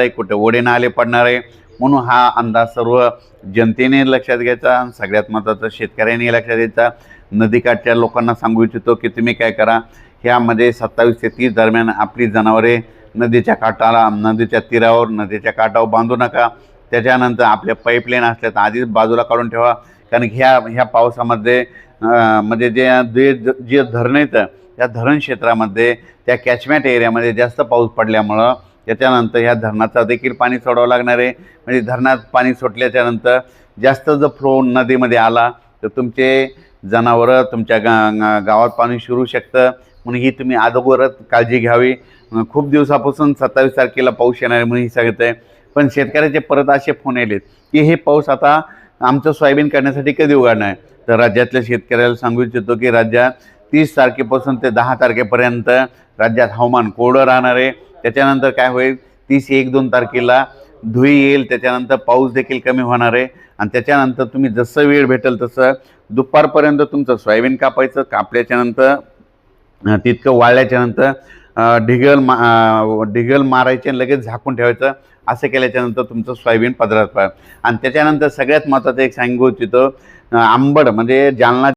आहे कुठे ओढे नाले पडणार. आहे म्हणून हा अंदाज सर्व जनतेने लक्षात घ्यायचा आणि सगळ्यात महत्त्वाचं शेतकऱ्यांनी लक्षात घ्यायचा. नदीकाठच्या लोकांना सांगू इच्छितो की तुम्ही काय करा ह्यामध्ये सत्तावीस ते तीस दरम्यान आपली जनावरे नदीच्या काठाला नदीच्या तीरावर नदीच्या काठावर बांधू नका. त्याच्यानंतर आपल्या पाईपलाईन असल्या तर आधीच बाजूला काढून ठेवा. कारण ह्या ह्या पावसामध्ये म्हणजे जे जे जे धरणं येतं त्या धरण क्षेत्रामध्ये त्या कॅचमॅट एरियामध्ये जास्त पाऊस पडल्यामुळं त्याच्यानंतर ह्या धरणाचा देखील पाणी सोडावं लागणार आहे. म्हणजे धरणात पाणी सुटल्याच्यानंतर जास्त जर फ्लो नदीमध्ये आला तर तुमचे जनावरं तुमच्या गा गावात पाणी शिरू शकतं. म्हणून ही तुम्ही अगोदरच काळजी घ्यावी. खूप दिवसापासून सत्तावीस तारखेला पाऊस येणार आहे म्हणून ही सांगत आहे पण शेतकऱ्याचे परत असे फोन येलेत की हे पाऊस आता आमचं सोयाबीन करण्यासाठी कधी उघडणार आहे? तर राज्यातल्या शेतकऱ्याला सांगू इच्छितो की राज्यात तीस तारखेपासून ते दहा तारखेपर्यंत राज्यात हवामान कोरडं राहणार आहे. त्याच्यानंतर काय होईल? तीस एक दोन तारखेला धुई येईल त्याच्यानंतर पाऊस देखील कमी होणार आहे. आणि त्याच्यानंतर तुम्ही जसं वेळ भेटेल तसं दुपारपर्यंत तुमचं सोयाबीन कापायचं कापल्याच्यानंतर तितकं वाळल्याच्यानंतर ढिगल मा ढिगल मारायचे आणि लगेच झाकून ठेवायचं असं केल्याच्यानंतर तुमचं सोयाबीन पदरात आणि त्याच्यानंतर सगळ्यात महत्त्वाचं एक सांगू इच्छितो आंबड म्हणजे जालना